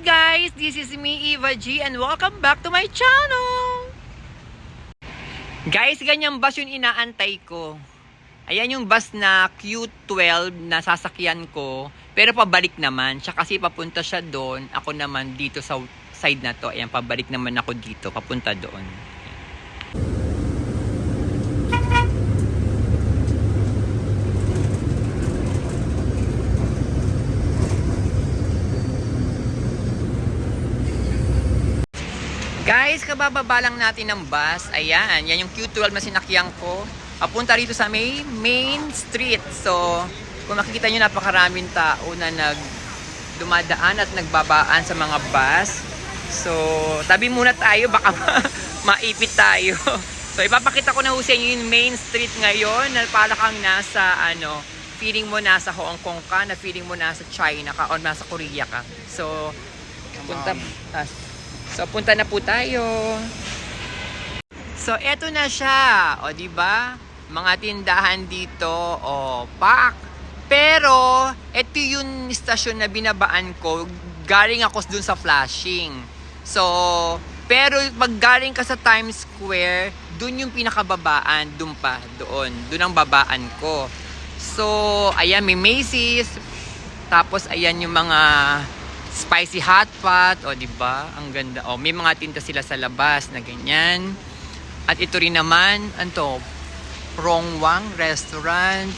guys! This is me, Eva G, and welcome back to my channel! Guys, ganyang bus yung inaantay ko. Ayan yung bus na Q12 na sasakyan ko, pero pabalik naman. Siya kasi papunta siya doon, ako naman dito sa side na to. Ayan, pabalik naman ako dito, papunta doon. Guys, kabababa lang natin ng bus. Ayan, yan yung Q12 na sinakyan ko. Papunta rito sa may main street. So, kung makikita nyo, napakaraming tao na nag dumadaan at nagbabaan sa mga bus. So, tabi muna tayo, baka ma- maipit tayo. So, ipapakita ko na ho sa inyo yung main street ngayon na para kang nasa, ano, feeling mo nasa Hong Kong ka, na feeling mo nasa China ka, o nasa Korea ka. So, punta, ah, so, punta na po tayo. So, eto na siya. O, di ba? Mga tindahan dito, o, pak. Pero, eto yung stasyon na binabaan ko. Galing ako dun sa flashing. So, pero pag galing ka sa Times Square, dun yung pinakababaan, dun pa, doon. Dun ang babaan ko. So, ayan, may Macy's. Tapos, ayan yung mga spicy hot pot. O, di ba? Ang ganda. O, may mga tinta sila sa labas na ganyan. At ito rin naman, anto, Rongwang Restaurant.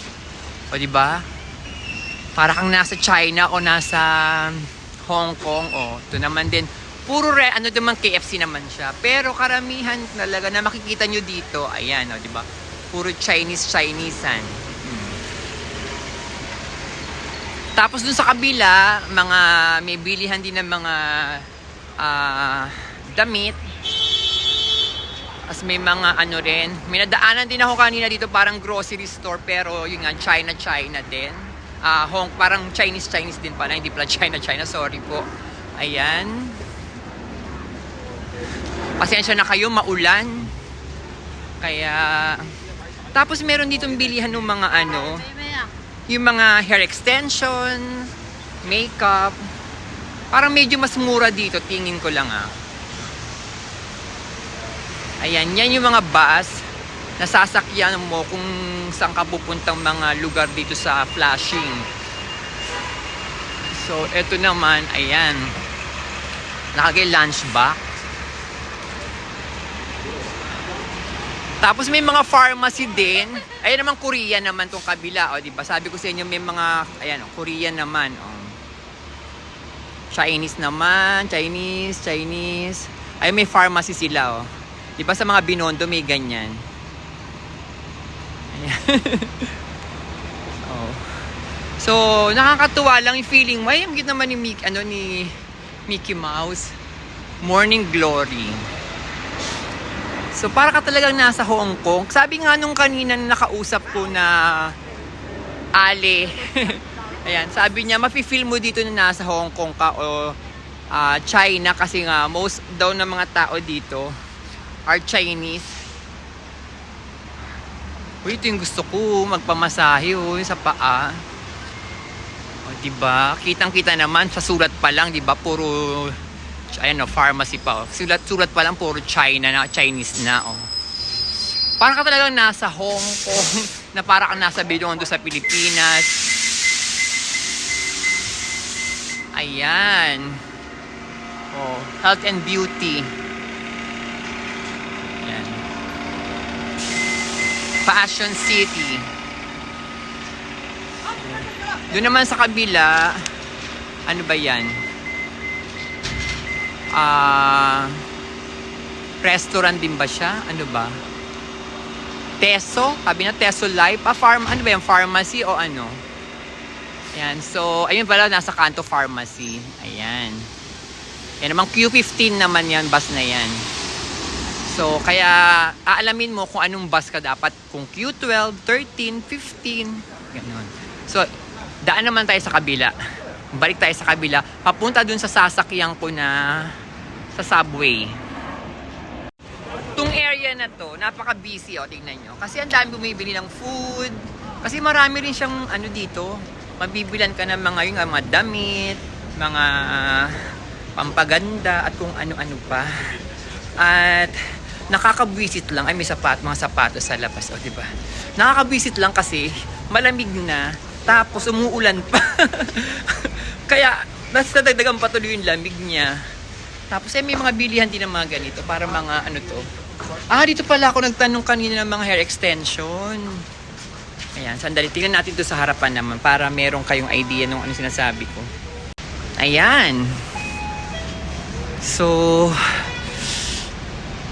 O, di ba? Para kang nasa China o nasa Hong Kong. O, ito naman din. Puro re, ano naman KFC naman siya. Pero karamihan talaga na makikita nyo dito, ayan, o, di ba? Puro Chinese, Tapos dun sa kabila, mga may bilihan din ng mga ah, damit. As may mga ano rin. May nadaanan din ako kanina dito parang grocery store pero yun nga China China din. Ah, Hong parang Chinese Chinese din pala, hindi pala China China, sorry po. Ayan. Pasensya na kayo, maulan. Kaya tapos meron ditong bilihan ng mga ano, yung mga hair extension, makeup. Parang medyo mas mura dito, tingin ko lang ah. Ayan, yan yung mga bus na sasakyan mo kung saan ka pupuntang mga lugar dito sa flashing. So, eto naman, ayan. Nakagay lunch box. Tapos may mga pharmacy din. Ayan naman Korean naman tong kabila, o di ba? Sabi ko sa inyo may mga ayan, oh, Korean naman, oh. Chinese naman, Chinese, Chinese. Ay may pharmacy sila, oh. Di ba sa mga binondo may ganyan? Ayan. oh. So, nakakatuwa lang yung feeling. Ay, ang cute naman ni Mickey, ano ni Mickey Mouse. Morning Glory. So para ka talagang nasa Hong Kong. Sabi nga nung kanina na nakausap ko na Ale. Ayan, sabi niya mafi-feel mo dito na nasa Hong Kong ka o ah, China kasi nga most daw ng mga tao dito are Chinese. Uy, ito yung gusto ko, magpamasahe uy, sa paa. O, diba? Kitang-kita naman, sa sulat pa lang, diba? Puro ayan o, pharmacy pa. Oh. Sulat, sulat pa lang, puro China na, Chinese na. Oh. Parang ka talagang nasa Hong Kong, na parang ka nasa Binondo sa Pilipinas. Ayan. Oh, health and beauty. Ayan. Fashion City. Doon naman sa kabila, ano ba yan? Ah, restaurant din ba siya? Ano ba? Teso? Sabi na Teso Life? Ah, farm, ano ba yan? Pharmacy o ano? Ayan, so, ayun pala, nasa Kanto Pharmacy. Ayan. Yan naman, Q15 naman yan, bus na yan. So, kaya, aalamin mo kung anong bus ka dapat. Kung Q12, 13, 15, ganun. So, daan naman tayo sa kabila. Balik tayo sa kabila. Papunta dun sa sasakyan ko na sa subway. Itong area na to, napaka-busy o, tingnan nyo. Kasi ang dami bumibili ng food. Kasi marami rin siyang ano dito, mabibilan ka ng mga yung mga damit, mga pampaganda at kung ano-ano pa. At nakakabwisit lang, ay may sapat, mga sapatos sa labas, o di ba? Nakakabwisit lang kasi malamig na, tapos umuulan pa. Kaya, mas nadagdagan pa tuloy yung lamig niya. Tapos eh, may mga bilihan din ng mga ganito para mga ano to. Ah, dito pala ako nagtanong kanina ng mga hair extension. Ayan, sandali. Tingnan natin to sa harapan naman para merong kayong idea nung ano sinasabi ko. Ayan. So,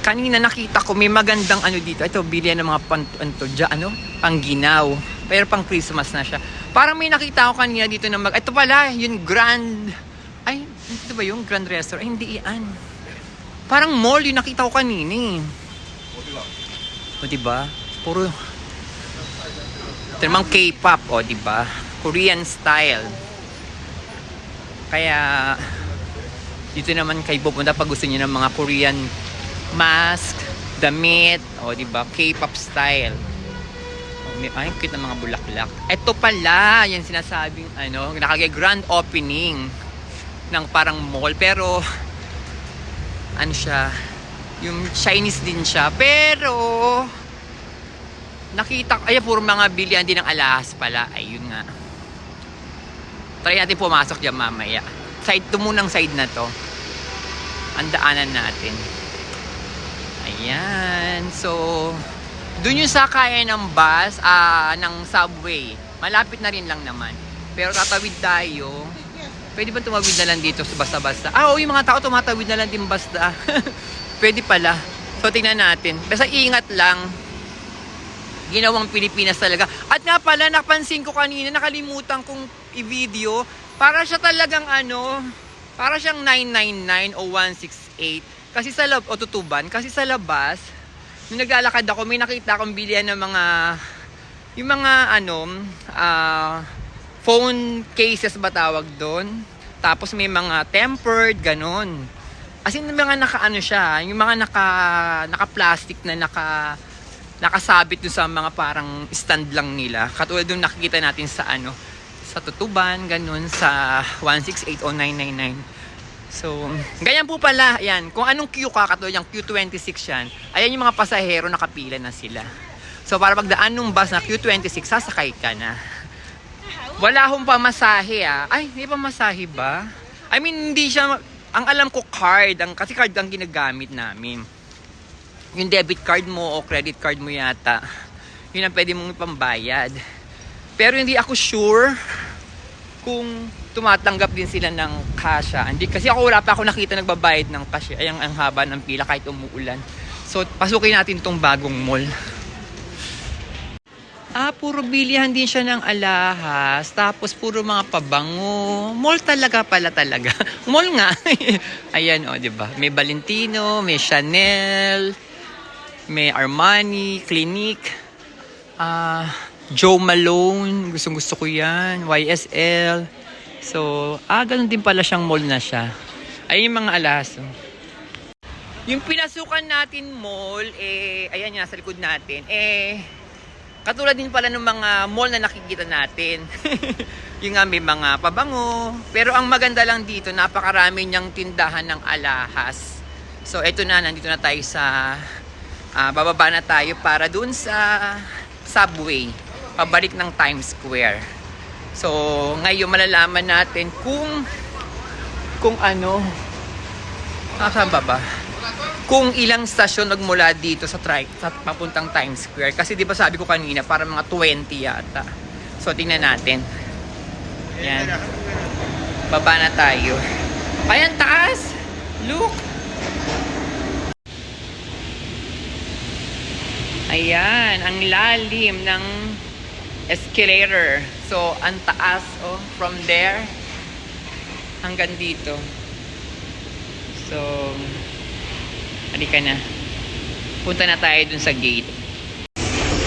kanina nakita ko may magandang ano dito. Ito, bilihan ng mga pan, ano, dya, ano, pangginaw. Pero pang Christmas na siya. Parang may nakita ko kanina dito na mag... Ito pala, yung Grand... Ito ba yung Grand Restaurant? Ay, hindi iyan. Parang mall yung nakita ko kanina eh. O, diba? Puro... Ito K-pop, o, diba? Korean style. Kaya, dito naman kayo pupunta pag gusto niyo ng mga Korean mask, damit, o, diba? K-pop style. Ay, cute ng mga bulaklak. Ito pala, yan sinasabing, ano, nakagay grand opening ng parang mall. Pero, ano siya, yung Chinese din siya. Pero, nakita ko, ay, puro mga bilihan din ng alahas pala. Ayun nga. Try natin pumasok dyan mamaya. Side to munang side na to. Ang daanan natin. Ayan. So, dun yung sakayan ng bus, ah, ng subway. Malapit na rin lang naman. Pero tatawid tayo. Pwede ba tumawid na lang dito basta-basta? Ah, oo, yung mga tao tumatawid na lang din basta. Pwede pala. So, tingnan natin. Basta ingat lang. Ginawang Pilipinas talaga. At nga pala, napansin ko kanina, nakalimutan kong i-video. Para siya talagang ano, para siyang 999 o 168. Kasi sa lab, o tutuban, kasi sa labas, nung naglalakad ako, may nakita akong bilihan ng mga, yung mga ano, ah, phone cases ba tawag doon? Tapos may mga tempered, ganun. As in, mga naka-ano siya, yung mga naka, naka-plastic na naka, nakasabit dun sa mga parang stand lang nila. Katulad yung nakikita natin sa ano, sa tutuban, ganun, sa 168 o 999. So, ganyan po pala, yan. Kung anong queue ka, katulad yung Q26 yan, ayan yung mga pasahero nakapila na sila. So, para pagdaan ng bus na Q26, sasakay ka na. Wala akong pamasahe ah. Ay, may pamasahe ba? I mean, hindi siya, ang alam ko card, ang, kasi card ang ginagamit namin. Yung debit card mo o credit card mo yata, yun ang pwede mong ipambayad. Pero hindi ako sure kung tumatanggap din sila ng cash. ah. Hindi, kasi ako wala pa ako nakita nagbabayad ng cash. Ay, ang, ang haba ng pila kahit umuulan. So, pasukin natin tong bagong mall. Ah, puro bilihan din siya ng alahas. Tapos puro mga pabango. Mall talaga pala talaga. Mall nga. Ayan, o, oh, di ba? May Valentino, may Chanel, may Armani, Clinique, ah, Joe Malone. Gustong gusto ko yan. YSL. So, ah, ganun din pala siyang mall na siya. Ayun yung mga alahas. oh. Yung pinasukan natin mall, eh, ayan yung nasa likod natin, eh, Katulad din pala ng mga mall na nakikita natin. yung nga may mga pabango. Pero ang maganda lang dito, napakarami niyang tindahan ng alahas. So eto na, nandito na tayo sa... ah, bababa na tayo para dun sa subway. Pabalik ng Times Square. So ngayon malalaman natin kung... Kung ano... Ah, saan ba ba? Kung ilang stasyon nagmula dito sa, tri- sa papuntang Times Square. Kasi di ba sabi ko kanina, para mga 20 yata. So, tingnan natin. Yan. Baba na tayo. Ayan, taas! Look! Ayan, ang lalim ng escalator. So, ang taas, oh, from there hanggang dito. So, Halika na. Punta na tayo dun sa gate.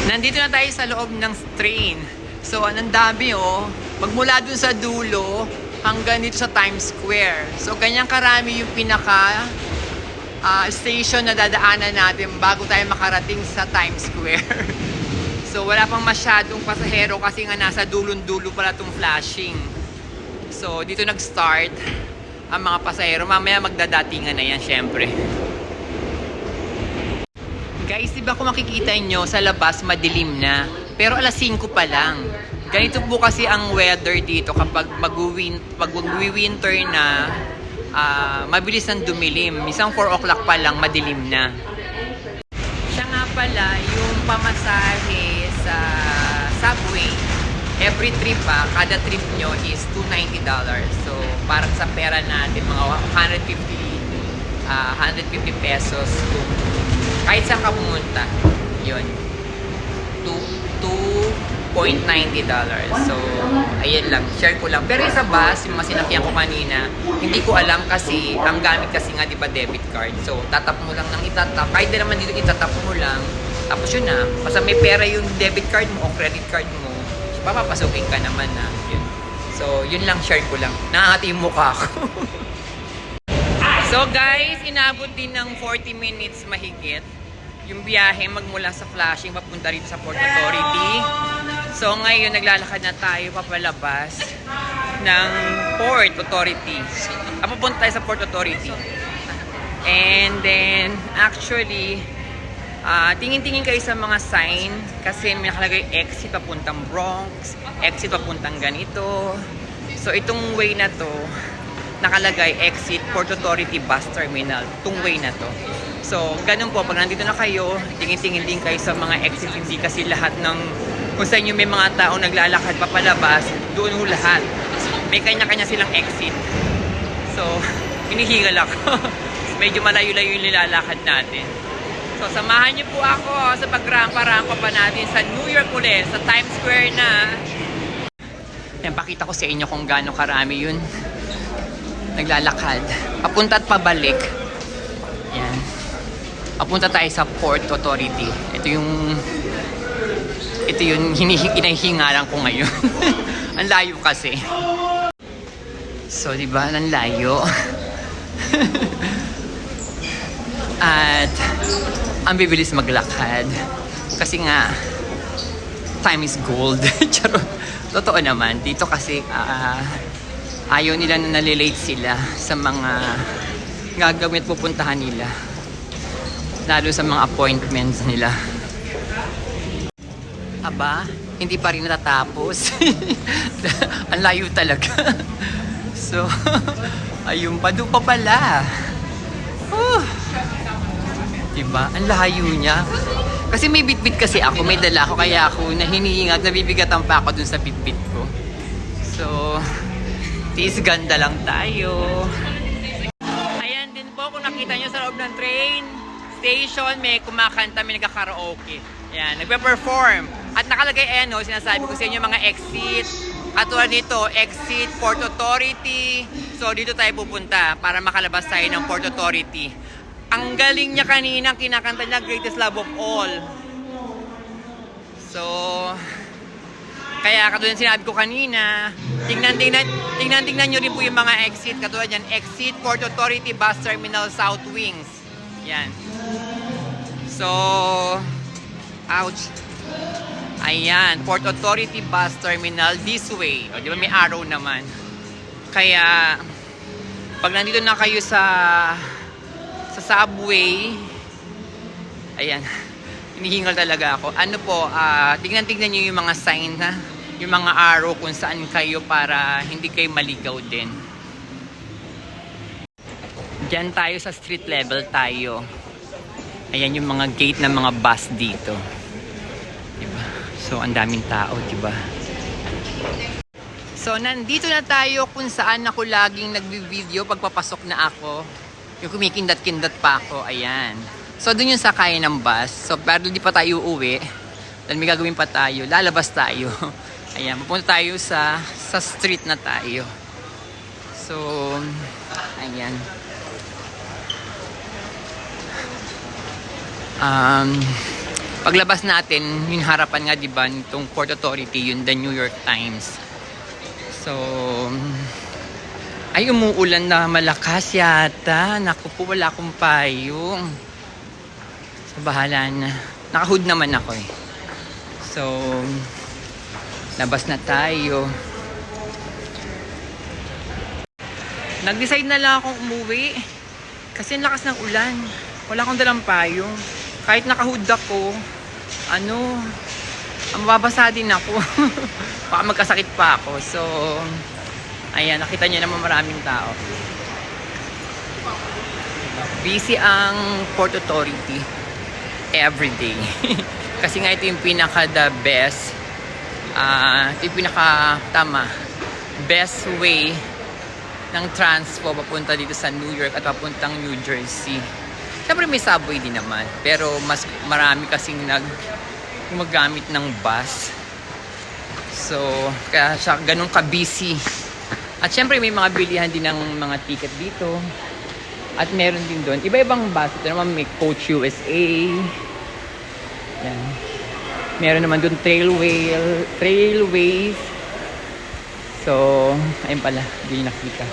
Nandito na tayo sa loob ng train. So, anong dami oh. Magmula dun sa dulo hanggang dito sa Times Square. So, ganyan karami yung pinaka ah, station na dadaanan natin bago tayo makarating sa Times Square. so, wala pang masyadong pasahero kasi nga nasa dulon-dulo pala tong flashing. So, dito nag-start ang mga pasahero. Mamaya magdadatingan na yan, syempre. Guys, di ba kung makikita nyo sa labas madilim na, pero alas 5 pa lang. Ganito po kasi ang weather dito kapag mag-win- pag mag-winter na, ah, mabilis nang dumilim. Isang 4 o'clock pa lang, madilim na. Siya nga pala, yung pamasahe sa subway. Every trip pa, kada trip nyo is $290. So, parang sa pera natin, mga 150, ah, 150 pesos kung kahit saan ka pumunta. Yun. Two- $2.90. So, ayan lang. Share ko lang. Pero yung sa bus, yung mga sinakyan ko kanina, hindi ko alam kasi, ang gamit kasi nga, di ba, debit card. So, tatap mo lang ng itatap. Kahit din naman dito, itatap mo lang. Tapos yun na. Basta may pera yung debit card mo o credit card mo, papapasukin ka naman na. Yun. So, yun lang, share ko lang. Nakakati yung mukha ko. So guys, inabot din ng 40 minutes mahigit yung biyahe magmula sa Flushing papunta rito sa Port Authority. So ngayon naglalakad na tayo papalabas ng Port Authority. Ah, papunta sa Port Authority. And then actually ah, tingin-tingin kayo sa mga sign kasi may nakalagay exit papuntang Bronx, exit papuntang ganito. So itong way na to, nakalagay exit Port Authority Bus Terminal. Itong way na to. So, ganun po, pag nandito na kayo, tingin-tingin din kayo sa mga exit. Hindi kasi lahat ng, kung sa inyo may mga tao naglalakad papalabas, doon ho lahat. May kanya-kanya silang exit. So, hinihingal ako. Medyo malayo-layo yung nilalakad natin. So, samahan niyo po ako sa pagrampa-rampa pa natin sa New York ulit, sa Times Square na. Yan, pakita ko sa inyo kung gaano karami yun naglalakad. Papunta at pabalik. Yan. Papunta tayo sa Port Authority. Ito yung ito yung hinihi- inahihingaran ko ngayon. ang layo kasi. So, di ba? Ang layo. At ang bibilis maglakad. Kasi nga, time is gold. Charot. Totoo naman. Dito kasi, ah, ayaw nila na nalilate sila sa mga gagawin at pupuntahan nila. Lalo sa mga appointments nila. Aba, hindi pa rin natatapos. Ang layo talaga. so, ayun pa, doon pa pala. Oh. Diba? Ang layo niya. Kasi may bitbit kasi ako, may dala ako, kaya ako nahinihingat, nabibigatan pa ako dun sa bitbit ko. So, Tis ganda lang tayo. Ayan din po kung nakita nyo sa loob ng train station, may kumakanta, may nagka-karaoke. Ayan, nagpe-perform. At nakalagay ayan no, sinasabi ko sa inyo mga exit. Katulad nito, exit Port Authority. So dito tayo pupunta para makalabas tayo ng Port Authority. Ang galing niya kanina, kinakanta niya Greatest Love of All. So, kaya katulad sinabi ko kanina, tingnan tingnan tingnan tingnan niyo rin po yung mga exit katulad yan, exit Port Authority Bus Terminal South Wings. Yan. So, ouch. Ayan, Port Authority Bus Terminal this way. O, di ba may arrow naman. Kaya, pag nandito na kayo sa sa subway, ayan, hinihingal talaga ako. Ano po, ah, tignan-tignan nyo yung mga sign na, yung mga arrow kung saan kayo para hindi kayo maligaw din. Diyan tayo sa street level tayo. Ayan yung mga gate ng mga bus dito. Diba? So, ang daming tao, diba? So, nandito na tayo kung saan ako laging nagbi-video pag papasok na ako. Yung kumikindat-kindat pa ako, ayan. So, dun yung sakay ng bus. So, pero di pa tayo uuwi. Dahil may gagawin pa tayo. Lalabas tayo. Ayan, pupunta tayo sa sa street na tayo. So, ayan. Um, paglabas natin, yung harapan nga, di ba, nitong Port Authority, yung The New York Times. So, ay, umuulan na malakas yata. Naku po, wala akong payong. So, bahala na. Nakahood naman ako eh. So, labas na tayo. Nag-decide na lang akong umuwi. Kasi ang lakas ng ulan. Wala akong dalang payong. Kahit nakahood ako, ano, mababasa din ako. Baka magkasakit pa ako. So, ayan, nakita niyo naman maraming tao. Busy ang Port Authority every day. Kasi nga ito yung pinaka the best, ah ito yung pinaka tama, best way ng transpo papunta dito sa New York at papuntang New Jersey. Siyempre may subway din naman, pero mas marami kasing nag gumagamit ng bus. So, kaya siya ganun ka-busy. At syempre may mga bilihan din ng mga ticket dito. At meron din doon, iba-ibang bus. Ito naman may Coach USA. Yan. Meron naman doon Trailway, Trailways. So, ayun pala, hindi nakita.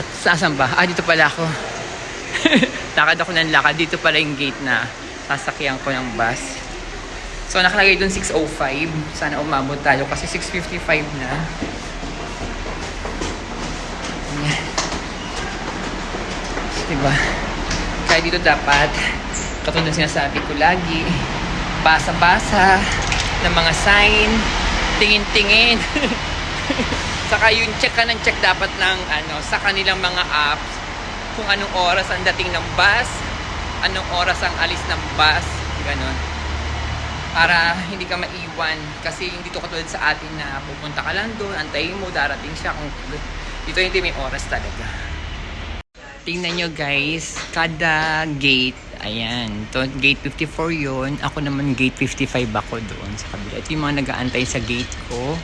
At saan ba? Ah, dito pala ako. lakad ako ng lakad. Dito pala yung gate na sasakyan ko ng bus. So, nakalagay doon 6.05. Sana umabot tayo kasi 6.55 na. Diba? Kaya dito dapat, katulad ng sinasabi ko lagi, basa-basa ng mga sign, tingin-tingin. Saka yung check ka ng check dapat ng ano, sa kanilang mga apps kung anong oras ang dating ng bus, anong oras ang alis ng bus, ganon. Para hindi ka maiwan. Kasi yung dito katulad sa atin na pupunta ka lang doon, antayin mo, darating siya. Kung, dito hindi may oras talaga. Tingnan nyo guys, kada gate, ayan, to, gate 54 yon Ako naman gate 55 ako doon sa kabila. Ito yung mga nag-aantay sa gate ko.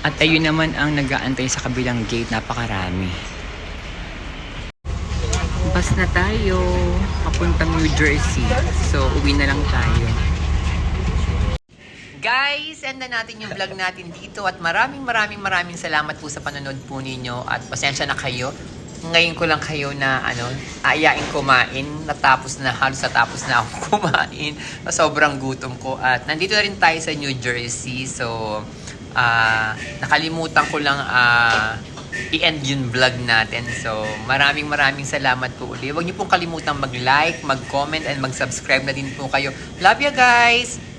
At ayun naman ang nag-aantay sa kabilang gate, napakarami. Bus na tayo, papuntang New Jersey. So, uwi na lang tayo. Guys, end na natin yung vlog natin dito at maraming maraming maraming salamat po sa panonood po ninyo at pasensya na kayo. Ngayon ko lang kayo na ano, ayain kumain. Natapos na, halos natapos na ako kumain. Sobrang gutom ko. At nandito na rin tayo sa New Jersey. So, ah nakalimutan ko lang ah i-end yung vlog natin. So, maraming maraming salamat po ulit. Huwag niyo pong kalimutang mag-like, mag-comment, and mag-subscribe na din po kayo. Love you guys!